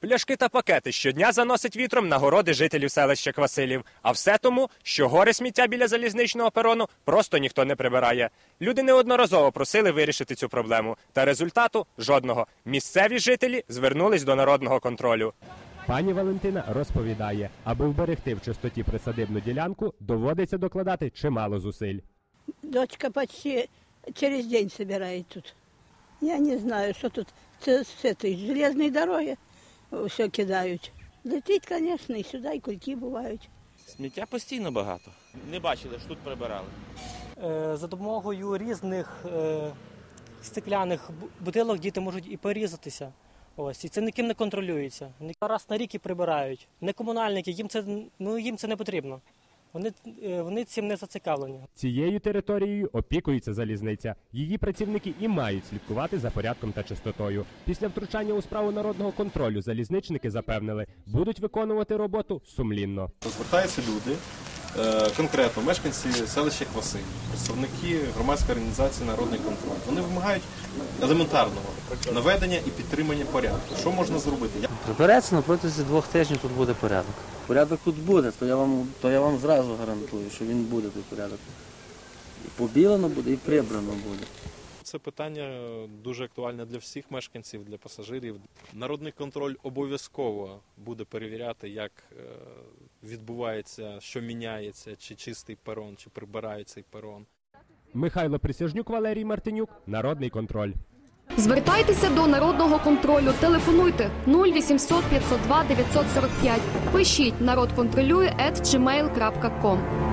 Пляшки та пакети щодня заносить вітром на городи жителів селища Квасилів. А все тому, що гори сміття біля залізничного перону просто ніхто не прибирає. Люди неодноразово просили вирішити цю проблему, та результату жодного. Місцеві жителі звернулись до народного контролю. Пані Валентина розповідає, аби вберегти в чистоті присадибну ділянку, доводиться докладати чимало зусиль. Дочка почти через день собирает тут. Я не знаю, что тут с, с этой железной дороги все кидають. Летить, звісно, і сюди, і кульки бувають. Сміття постійно багато. Не бачили, що тут прибирали. Е, За допомогою різних е, стекляних бутилок діти можуть і порізатися. Ось, і це ніким не контролюється. Раз на рік і прибирають. Не комунальники, їм це, ну, їм це не потрібно. Вони, е, вони цим не зацікавлені. Цією територією опікується залізниця. Її працівники і мають слідкувати за порядком та чистотою. Після втручання у справу народного контролю залізничники запевнили, будуть виконувати роботу сумлінно. Звертаються люди, конкретно мешканці селища Квасині, представники громадської організації Народний контроль. Вони вимагають елементарного наведення і підтримання порядку. Що можна зробити? Прибереться на протязі двох тижнів тут буде порядок. Порядок тут буде, то я вам, то я вам зразу гарантую, що він буде той порядок. І побілено буде, і прибрано буде. Це питання дуже актуальне для всіх мешканців, для пасажирів. Народний контроль обов'язково буде перевіряти, як е, відбувається, що міняється, чи чистий перон, чи прибирають цей перон. Михайло Присяжнюк, Валерій Мартинюк, Народний контроль. Звертайтеся до народного контролю. Телефонуйте 0800 502 945. Пишіть народ контролює at gmail.com.